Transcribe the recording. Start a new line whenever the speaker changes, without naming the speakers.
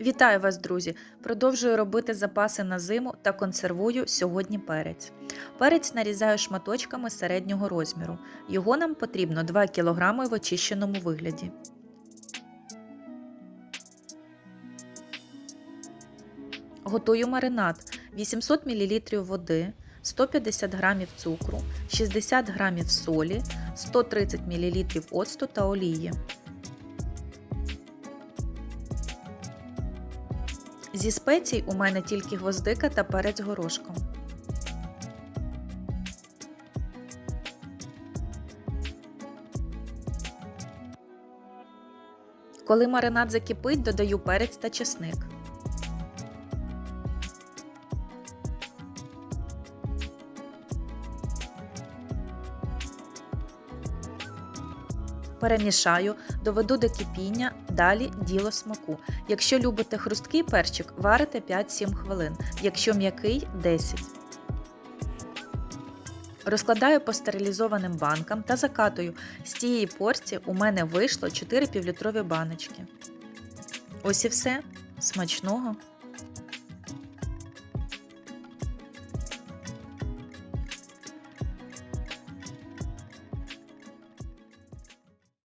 Вітаю вас, друзі! Продовжую робити запаси на зиму та консервую сьогодні перець. Перець нарізаю шматочками середнього розміру. Його нам потрібно 2 кг в очищеному вигляді. Готую маринад 800 мл води, 150 г цукру, 60 г солі, 130 мл оцту та олії. Зі спецій у мене тільки гвоздика та перець горошком. Коли маринад закипить, додаю перець та чесник. Перемішаю, доведу до кипіння, далі діло смаку. Якщо любите хрусткий перчик, варите 5-7 хвилин, якщо м'який 10. Розкладаю по стерилізованим банкам та закатую. З цієї порції у мене вийшло 4 півлітрові баночки. Ось і все. Смачного!